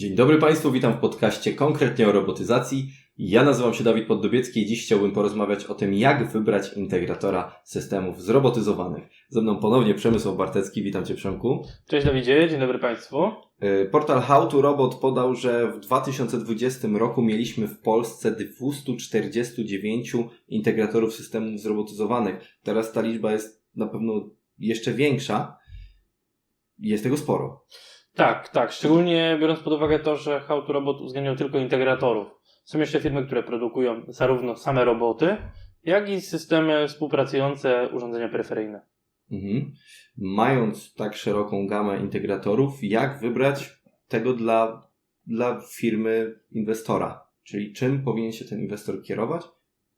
Dzień dobry Państwu, witam w podcaście konkretnie o robotyzacji. Ja nazywam się Dawid Poddobiecki i dziś chciałbym porozmawiać o tym, jak wybrać integratora systemów zrobotyzowanych. Ze mną ponownie Przemysław Bartecki, witam Cię Przemku. Cześć Dawidzie, dzień dobry Państwu. Y, Portal How to Robot podał, że w 2020 roku mieliśmy w Polsce 249 integratorów systemów zrobotyzowanych. Teraz ta liczba jest na pewno jeszcze większa. Jest tego sporo. Tak, tak, szczególnie biorąc pod uwagę to, że How to Robot uwzględniał tylko integratorów. Są jeszcze firmy, które produkują zarówno same roboty, jak i systemy współpracujące, urządzenia peryferyjne. Mhm. Mając tak szeroką gamę integratorów, jak wybrać tego dla, dla firmy inwestora? Czyli czym powinien się ten inwestor kierować,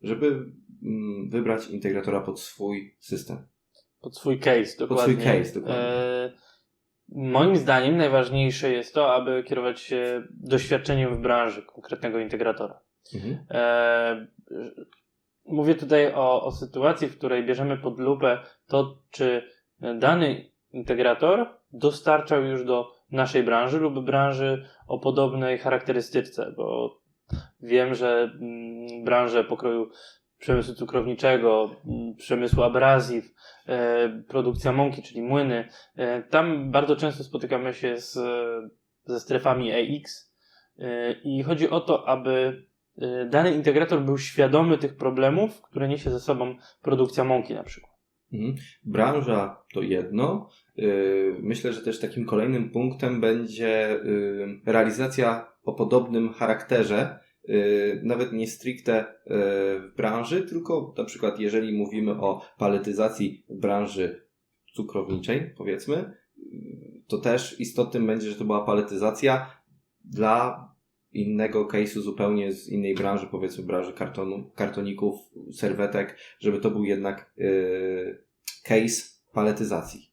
żeby mm, wybrać integratora pod swój system? Pod swój case, dokładnie. swój case, dokładnie. E, moim zdaniem najważniejsze jest to, aby kierować się doświadczeniem w branży konkretnego integratora. Mhm. E, mówię tutaj o, o sytuacji, w której bierzemy pod lupę to, czy dany integrator dostarczał już do naszej branży lub branży o podobnej charakterystyce, bo wiem, że mm, branże pokroju przemysłu cukrowniczego, mm, przemysłu abrazyw, e, produkcja mąki, czyli młyny, e, tam bardzo często spotykamy się z, ze strefami EX e, i chodzi o to, aby dany integrator był świadomy tych problemów, które niesie ze sobą produkcja mąki na przykład. Mhm. Branża to jedno. Myślę, że też takim kolejnym punktem będzie realizacja o podobnym charakterze, nawet nie stricte yy, w branży, tylko na przykład jeżeli mówimy o paletyzacji branży cukrowniczej, powiedzmy, to też istotnym będzie, że to była paletyzacja dla innego case'u zupełnie z innej branży, powiedzmy branży kartonu, kartoników, serwetek, żeby to był jednak yy, case paletyzacji.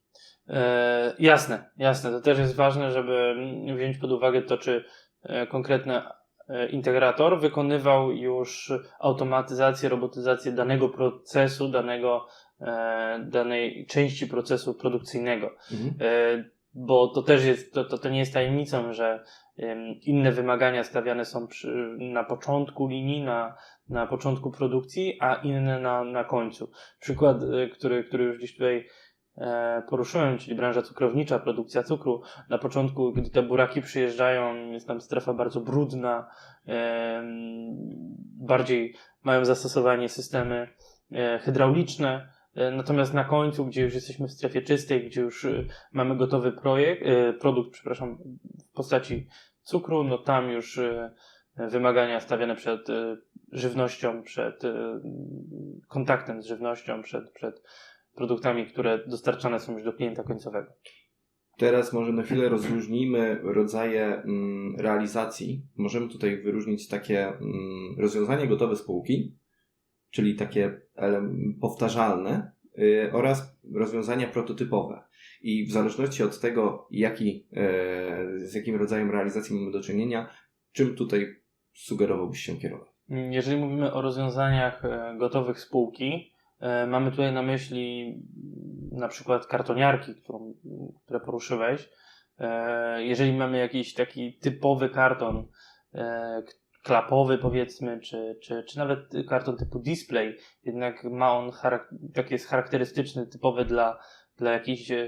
E, jasne, jasne. To też jest ważne, żeby wziąć pod uwagę to, czy e, konkretny e, integrator wykonywał już automatyzację, robotyzację danego procesu, danego, e, danej części procesu produkcyjnego. Mhm. E, bo to też jest, to, to, to nie jest tajemnicą, że inne wymagania stawiane są przy, na początku linii, na, na początku produkcji, a inne na, na końcu. Przykład, e, który, który już gdzieś tutaj e, poruszyłem, czyli branża cukrownicza, produkcja cukru. Na początku, gdy te buraki przyjeżdżają, jest tam strefa bardzo brudna, em, bardziej mają zastosowanie systemy e, hydrauliczne. E, Natomiast na końcu, gdzie już jesteśmy w strefie czystej, gdzie już e, mamy gotowy projekt, e, produkt, przepraszam, w postaci cukru, no tam już e, wymagania stawiane przed e, żywnością, przed e, kontaktem z żywnością, przed, przed produktami, które dostarczane są już do klienta końcowego. Teraz może na chwilę rozróżnijmy rodzaje mm, realizacji. Możemy tutaj wyróżnić takie mm, rozwiązania gotowe spółki, czyli takie powtarzalne y, oraz rozwiązania prototypowe. I w zależności od tego, jaki, e, z jakim rodzajem realizacji mamy do czynienia, czym tutaj sugerowałbyś się kierować? Mm, Jeżeli mówimy o rozwiązaniach e, gotowych spółki, mamy tutaj na myśli na przykład kartoniarki, którą, które poruszyłeś. E, Jeżeli mamy jakiś taki typowy karton, e, klapowy powiedzmy, czy, czy, czy nawet karton typu display, jednak ma on taki jest charakterystyczny, typowy dla, dla jakiejś, e,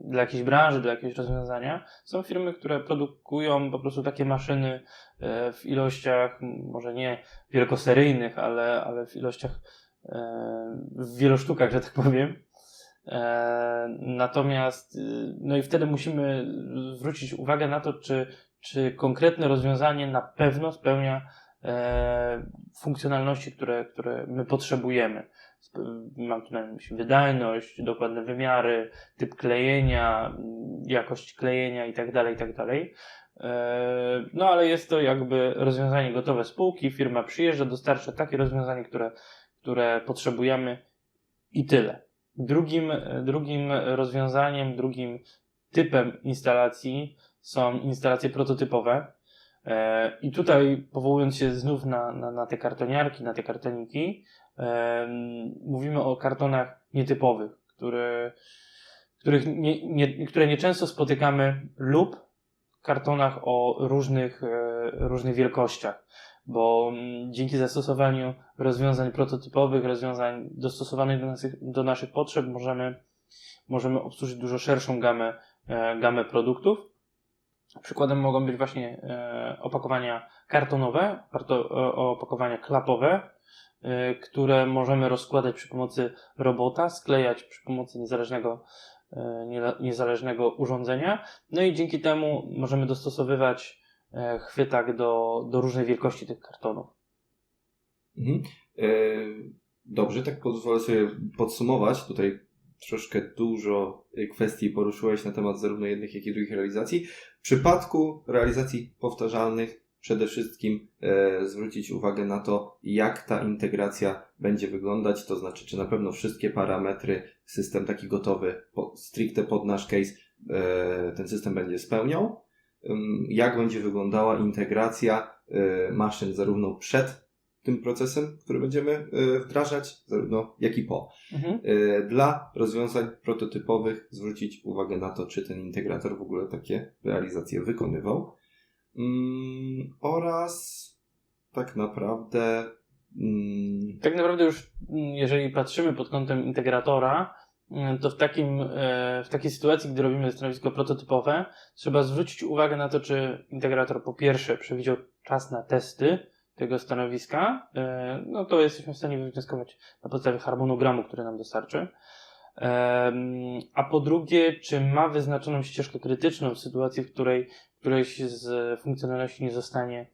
dla jakiejś branży, dla jakiegoś rozwiązania. Są firmy, które produkują po prostu takie maszyny e, w ilościach, może nie wielkoseryjnych, ale, ale w ilościach, e, w wielu sztukach, że tak powiem. E, Natomiast, y, no i wtedy musimy zwrócić uwagę na to, czy, czy konkretne rozwiązanie na pewno spełnia e, funkcjonalności, które, które my potrzebujemy. Mam tu na myśli wydajność, dokładne wymiary, typ klejenia, jakość klejenia itd., itd. E, No ale jest to jakby rozwiązanie gotowe spółki, firma przyjeżdża, dostarcza takie rozwiązanie, które, które potrzebujemy i tyle. Drugim, drugim rozwiązaniem, drugim typem instalacji są instalacje prototypowe. E, I tutaj, powołując się znów na, na, na te kartoniarki, na te kartoniki, em, mówimy o kartonach nietypowych, które, których nie, nie, które nieczęsto spotykamy lub kartonach o różnych, e, różnych wielkościach, bo mm, dzięki zastosowaniu rozwiązań prototypowych, rozwiązań dostosowanych do naszych, do naszych potrzeb, możemy, możemy obsłużyć dużo szerszą gamę, e, gamę produktów. Przykładem mogą być właśnie e, opakowania kartonowe, opakowania klapowe, e, które możemy rozkładać przy pomocy robota, sklejać przy pomocy niezależnego, nie- niezależnego urządzenia. No i dzięki temu możemy dostosowywać chwytak do, do różnej wielkości tych kartonów. Mhm. E, Dobrze, tak pozwolę sobie podsumować. Tutaj troszkę dużo e, kwestii poruszyłeś na temat zarówno jednych, jak i drugich realizacji. W przypadku realizacji powtarzalnych przede wszystkim e, zwrócić uwagę na to, jak ta integracja będzie wyglądać, to znaczy, czy na pewno wszystkie parametry system taki gotowy, po, stricte pod nasz case, e, ten system będzie spełniał. Jak będzie wyglądała integracja e, maszyn zarówno przed tym procesem, który będziemy e, wdrażać, zarówno jak i po. Mhm. E, Dla rozwiązań prototypowych zwrócić uwagę na to, czy ten integrator w ogóle takie realizacje wykonywał. Oraz tak naprawdę Tak naprawdę już, mm, jeżeli patrzymy pod kątem integratora, to w, takim, e, w takiej sytuacji, gdy robimy stanowisko prototypowe, trzeba zwrócić uwagę na to, czy integrator po pierwsze przewidział czas na testy tego stanowiska, e, no to jesteśmy w stanie wywnioskować na podstawie harmonogramu, który nam dostarczy. A po drugie, czy ma wyznaczoną ścieżkę krytyczną w sytuacji, w której któreś z funkcjonalności nie zostanie,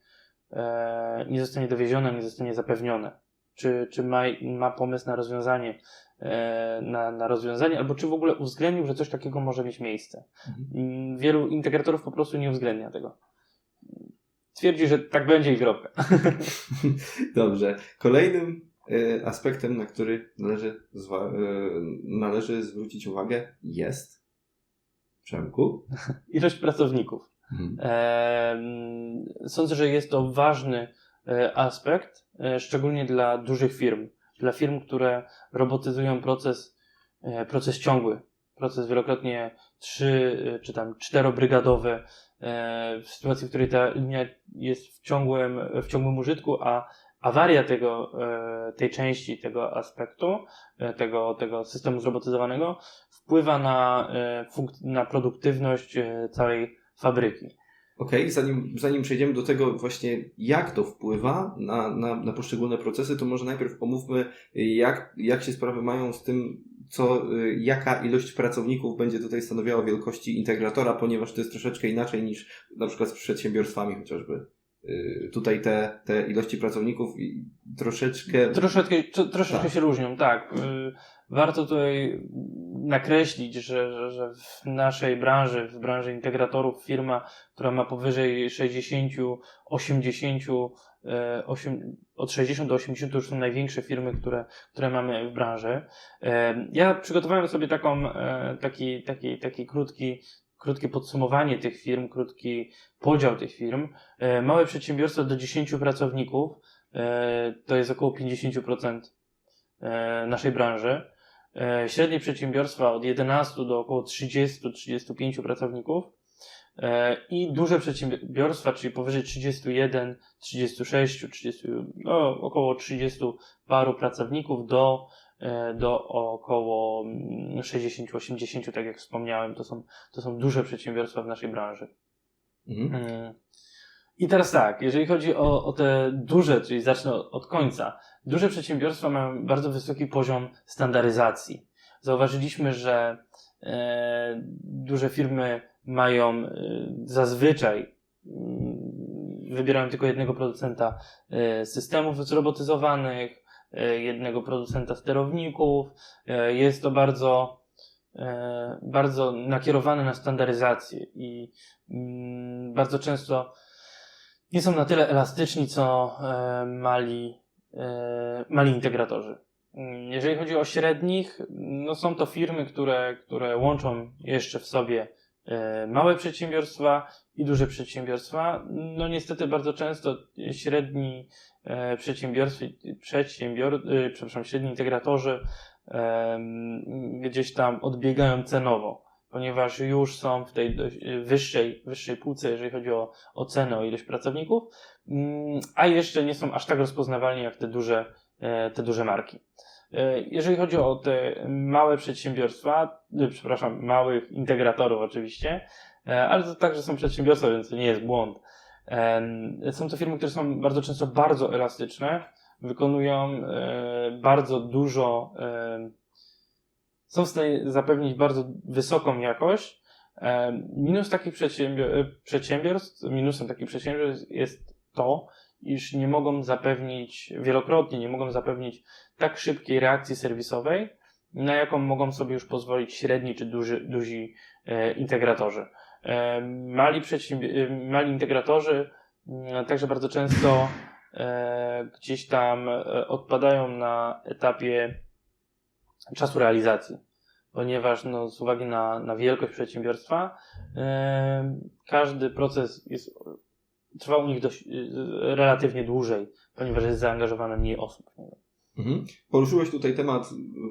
e, nie zostanie dowieziona, nie zostanie zapewnione? Czy, czy ma, ma pomysł na rozwiązanie, na, na rozwiązanie, albo czy w ogóle uwzględnił, że coś takiego może mieć miejsce? Mhm. Mm, Wielu integratorów po prostu nie uwzględnia tego. Twierdzi, że tak będzie i kropka. Dobrze. Kolejnym e, aspektem, na który należy, e, należy zwrócić uwagę, jest Przemku. Ilość pracowników. Mhm. Em, Sądzę, że jest to ważny e, aspekt, e, szczególnie dla dużych firm. Dla firm, które robotyzują proces, e, proces ciągły, proces wielokrotnie trzy e, czy tam czterobrygadowy, e, w sytuacji, w której ta linia jest w ciągłym, w ciągłym użytku, a awaria tego, tej części, tego aspektu, tego, tego systemu zrobotyzowanego wpływa na, na produktywność całej fabryki. Okej, zanim, zanim przejdziemy do tego właśnie, jak to wpływa na, na, na poszczególne procesy, to może najpierw omówmy, jak, jak się sprawy mają z tym, co, y, jaka ilość pracowników będzie tutaj stanowiała wielkości integratora, ponieważ to jest troszeczkę inaczej niż na przykład z przedsiębiorstwami chociażby. Y, Tutaj te, te ilości pracowników troszeczkę... Troszeczkę, tro, troszeczkę Tak. się różnią, tak. Y, Warto tutaj nakreślić, że, że, że w naszej branży, w branży integratorów, firma, która ma powyżej 60, 80, e, osiem- od 60 do 80 to już są największe firmy, które, które mamy w branży. E, Ja przygotowałem sobie taką, e, taki, taki, taki krótki, krótkie podsumowanie tych firm, krótki podział tych firm. E, Małe przedsiębiorstwa do 10 pracowników e, to jest około 50% e, naszej branży. Średnie przedsiębiorstwa od 11 do około 30-35 pracowników i duże przedsiębiorstwa, czyli powyżej 31, 36, 30, no, około 30 paru pracowników do, do około mm, 60-80, tak jak wspomniałem, to są, to są duże przedsiębiorstwa w naszej branży. Mhm. Mm. I teraz tak, jeżeli chodzi o, o te duże, czyli zacznę od, końca. Duże przedsiębiorstwa mają bardzo wysoki poziom standaryzacji. Zauważyliśmy, że e, duże firmy mają e, zazwyczaj mm, wybierają tylko jednego producenta e, systemów zrobotyzowanych, e, jednego producenta sterowników. E, jest to bardzo e, bardzo nakierowane na standaryzację i mm, bardzo często nie są na tyle elastyczni, co e, mali, e, mali integratorzy. Mm, Jeżeli chodzi o średnich, no są to firmy, które, które łączą jeszcze w sobie e, małe przedsiębiorstwa i duże przedsiębiorstwa. No niestety bardzo często średni e, przedsiębiorstw, przedsiębior, e, przepraszam, średni integratorzy gdzieś tam odbiegają cenowo ponieważ już są w tej wyższej, wyższej półce, jeżeli chodzi o, o cenę, o ilość pracowników, mm, a jeszcze nie są aż tak rozpoznawalni jak te duże, e, te duże marki. E, Jeżeli chodzi o te małe przedsiębiorstwa, y, przepraszam, małych integratorów oczywiście, e, ale to także są przedsiębiorstwa, więc to nie jest błąd. Są to firmy, które są bardzo często bardzo elastyczne, wykonują e, bardzo dużo, e, są w stanie zapewnić bardzo wysoką jakość. E, Minus takich przedsiębior- przedsiębiorstw, minusem takich przedsiębiorstw jest to, iż nie mogą zapewnić, wielokrotnie nie mogą zapewnić tak szybkiej reakcji serwisowej, na jaką mogą sobie już pozwolić średni czy duży, duzi e, integratorzy. E, mali, e, mali integratorzy mm, także bardzo często e, gdzieś tam e, odpadają na etapie czasu realizacji, ponieważ no, z uwagi na, na wielkość przedsiębiorstwa e, każdy proces jest, trwa u nich dość, e, relatywnie dłużej, ponieważ jest zaangażowane mniej osób. Mhm. Poruszyłeś tutaj temat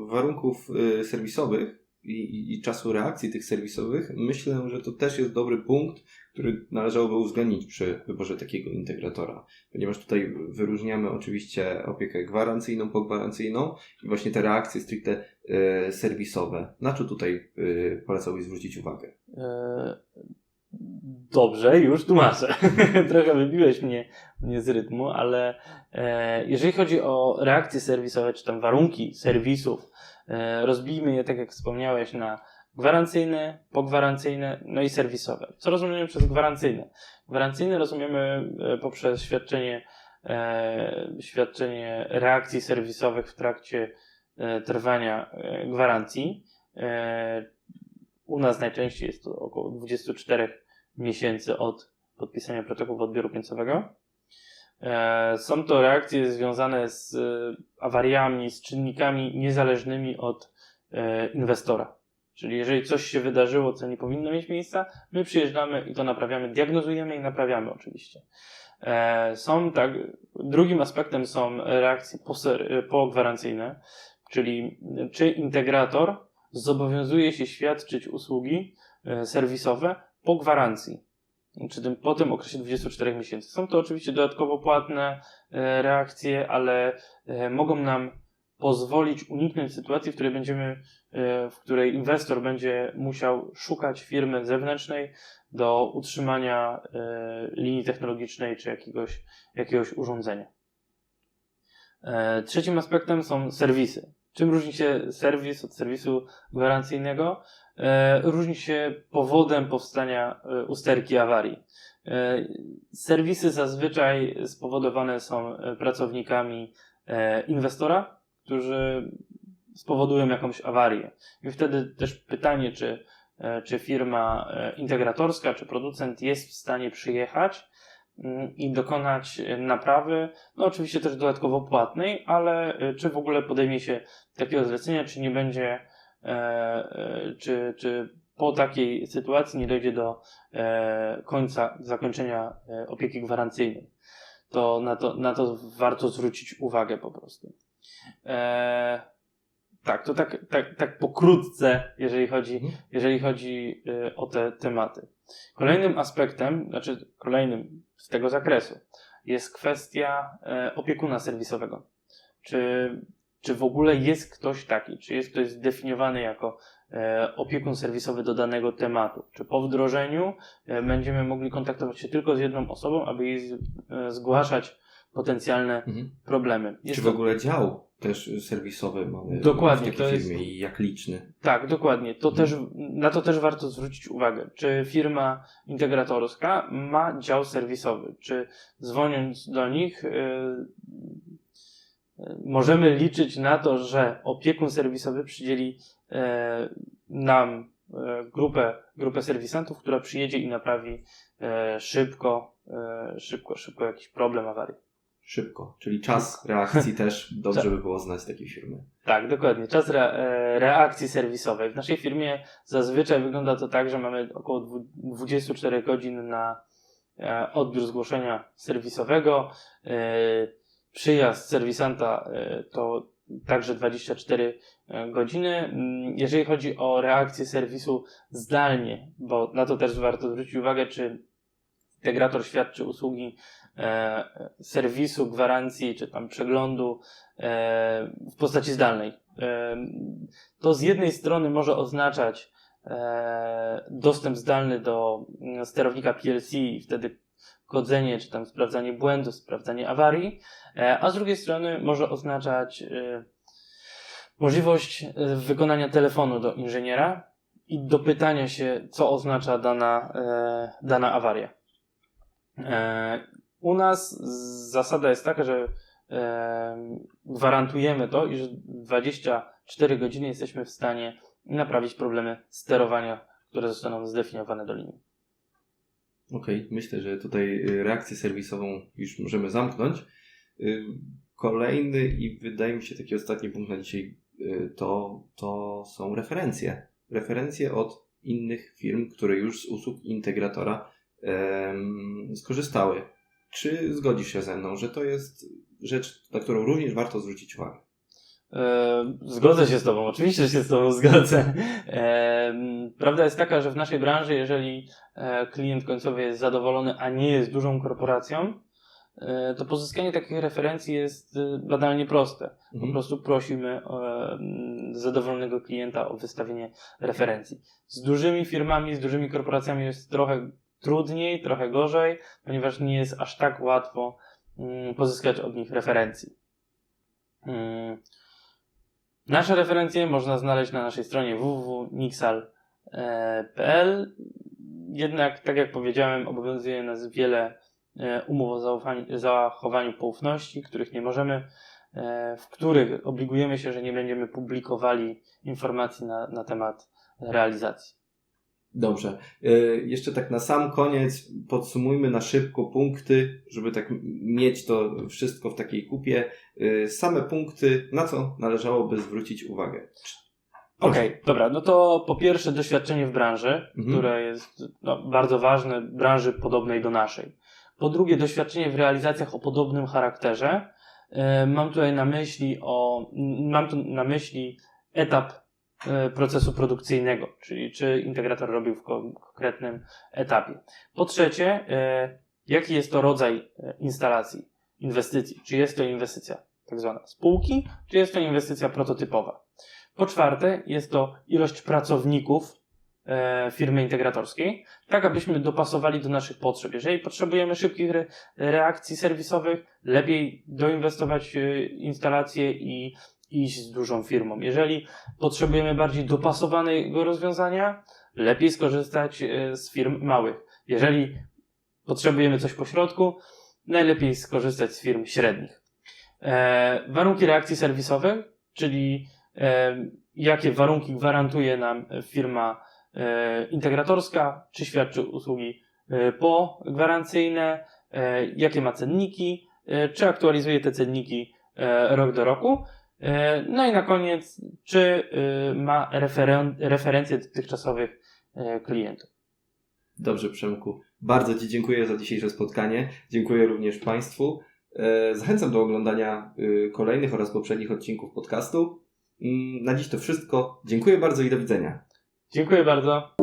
warunków y, serwisowych i, i, i czasu reakcji tych serwisowych. Myślę, że to też jest dobry punkt, który należałoby uwzględnić przy wyborze takiego integratora, ponieważ tutaj wyróżniamy oczywiście opiekę gwarancyjną, pogwarancyjną i właśnie te reakcje stricte y, serwisowe. Na co tutaj y, polecałbyś zwrócić uwagę? Dobrze, już tłumaczę. Trochę wybiłeś mnie, mnie z rytmu, ale e, jeżeli chodzi o reakcje serwisowe, czy tam warunki serwisów, e, rozbijmy je, tak jak wspomniałeś, na gwarancyjne, pogwarancyjne, no i serwisowe. Co rozumiemy przez gwarancyjne? Gwarancyjne rozumiemy e, poprzez świadczenie, e, świadczenie reakcji serwisowych w trakcie e, trwania e, gwarancji. U nas najczęściej jest to około 24 miesięcy od podpisania protokołu odbioru końcowego. E, Są to reakcje związane z e, awariami, z czynnikami niezależnymi od e, inwestora. Czyli jeżeli coś się wydarzyło, co nie powinno mieć miejsca, my przyjeżdżamy i to naprawiamy, diagnozujemy i naprawiamy oczywiście. Są tak, drugim aspektem są reakcje pogwarancyjne, czyli czy integrator zobowiązuje się świadczyć usługi e, serwisowe po gwarancji, czy tym, po tym okresie 24 miesięcy. Są to oczywiście dodatkowo płatne e, reakcje, ale e, mogą nam pozwolić uniknąć sytuacji, w której będziemy, w której inwestor będzie musiał szukać firmy zewnętrznej do utrzymania linii technologicznej czy jakiegoś, jakiegoś urządzenia. Trzecim aspektem są serwisy. Czym różni się serwis od serwisu gwarancyjnego? E, Różni się powodem powstania e, usterki awarii. E, Serwisy zazwyczaj spowodowane są pracownikami inwestora, którzy spowodują jakąś awarię. I wtedy też pytanie, czy, czy firma integratorska, czy producent jest w stanie przyjechać i dokonać e, naprawy, no oczywiście też dodatkowo płatnej, ale e, czy w ogóle podejmie się takiego zlecenia, czy nie będzie, e, e, czy, czy po takiej sytuacji nie dojdzie do e, końca, zakończenia e, opieki gwarancyjnej. To na, to na to warto zwrócić uwagę po prostu. E, tak, to tak, tak, tak pokrótce, jeżeli chodzi, Mhm. jeżeli chodzi o te tematy. Kolejnym aspektem, znaczy kolejnym z tego zakresu, jest kwestia e, opiekuna serwisowego. Czy, czy w ogóle jest ktoś taki? Czy jest ktoś zdefiniowany jako e, opiekun serwisowy do danego tematu? Czy po wdrożeniu e, będziemy mogli kontaktować się tylko z jedną osobą, aby jej zgłaszać potencjalne Mhm. problemy? Czy Jest w to- ogóle dział też serwisowy mamy Dokładnie, w to jest- i jak liczny? Tak, dokładnie. To Mhm. też, na to też warto zwrócić uwagę. Czy firma integratorska ma dział serwisowy? Czy dzwoniąc do nich, yy, możemy liczyć na to, że opiekun serwisowy przydzieli yy, nam yy, grupę, grupę serwisantów, która przyjedzie i naprawi yy, szybko, szybko, szybko jakiś problem, awarię. Szybko, czyli czas reakcji też dobrze Tak. by było znać takiej firmy. Tak, dokładnie. Czas re, e, reakcji serwisowej. W naszej firmie zazwyczaj wygląda to tak, że mamy około dwu- 24 godzin na e, odbiór zgłoszenia serwisowego. E, Przyjazd serwisanta to także 24 godziny. Mm, Jeżeli chodzi o reakcję serwisu zdalnie, bo na to też warto zwrócić uwagę, czy integrator świadczy usługi e, serwisu, gwarancji, czy tam przeglądu e, w postaci zdalnej. E, to z jednej strony może oznaczać dostęp zdalny do mm, sterownika PLC i wtedy kodzenie, czy tam sprawdzanie błędów, sprawdzanie awarii, a z drugiej strony może oznaczać możliwość wykonania telefonu do inżyniera i dopytania się, co oznacza dana, dana awaria. U nas zasada jest taka, że e, gwarantujemy to, iż w 24 godziny jesteśmy w stanie naprawić problemy sterowania, które zostaną zdefiniowane do linii. Okej, myślę, że tutaj y, reakcję serwisową już możemy zamknąć. Y, Kolejny i wydaje mi się taki ostatni punkt na dzisiaj y, to, to są referencje. Referencje od innych firm, które już z usług integratora em, skorzystały. Czy zgodzisz się ze mną, że to jest rzecz, na którą również warto zwrócić uwagę? E, Zgodzę się z Tobą, oczywiście się z Tobą zgodzę. E, Prawda jest taka, że w naszej branży, jeżeli e, klient końcowy jest zadowolony, a nie jest dużą korporacją, to pozyskanie takich referencji jest e, badalnie proste. Po Mhm. prostu prosimy zadowolonego klienta o wystawienie referencji. Z dużymi firmami, z dużymi korporacjami jest trochę trudniej, trochę gorzej, ponieważ nie jest aż tak łatwo mm, pozyskać od nich referencji. Mm. Nasze referencje można znaleźć na naszej stronie www.nixal.pl. Jednak, tak jak powiedziałem, obowiązuje nas wiele e, umów o zachowaniu poufności, których nie możemy, e, w których obligujemy się, że nie będziemy publikowali informacji na, na temat realizacji. Dobrze. Y, Jeszcze tak na sam koniec podsumujmy na szybko punkty, żeby tak mieć to wszystko w takiej kupie. Y, Same punkty, na co należałoby zwrócić uwagę. Okej, dobra, no to po pierwsze doświadczenie w branży, Mhm. które jest no, bardzo ważne, branży podobnej do naszej. Po drugie doświadczenie w realizacjach o podobnym charakterze. E, Mam tutaj na myśli o, mam tu na myśli etap e, procesu produkcyjnego, czyli czy integrator robił w ko- konkretnym etapie. Po trzecie, e, jaki jest to rodzaj e, instalacji, inwestycji? Czy jest to inwestycja tak zwana spółki, czy jest to inwestycja prototypowa? Po czwarte, jest to ilość pracowników e, firmy integratorskiej, tak abyśmy dopasowali do naszych potrzeb. Jeżeli potrzebujemy szybkich re, reakcji serwisowych, lepiej doinwestować instalacje i iść z dużą firmą. Jeżeli potrzebujemy bardziej dopasowanego rozwiązania, lepiej skorzystać e, z firm małych. Jeżeli potrzebujemy coś pośrodku, najlepiej skorzystać z firm średnich. E, warunki reakcji serwisowych, czyli e, jakie warunki gwarantuje nam firma e, integratorska, czy świadczy usługi e, pogwarancyjne, e, jakie ma cenniki, e, czy aktualizuje te cenniki e, rok do roku. E, No i na koniec, czy e, ma referen- referencje dotychczasowych e, klientów. Dobrze, Przemku. Bardzo Ci dziękuję za dzisiejsze spotkanie. Dziękuję również Państwu. E, Zachęcam do oglądania y, kolejnych oraz poprzednich odcinków podcastu. Mm, Na dziś to wszystko. Dziękuję bardzo i do widzenia. Dziękuję bardzo.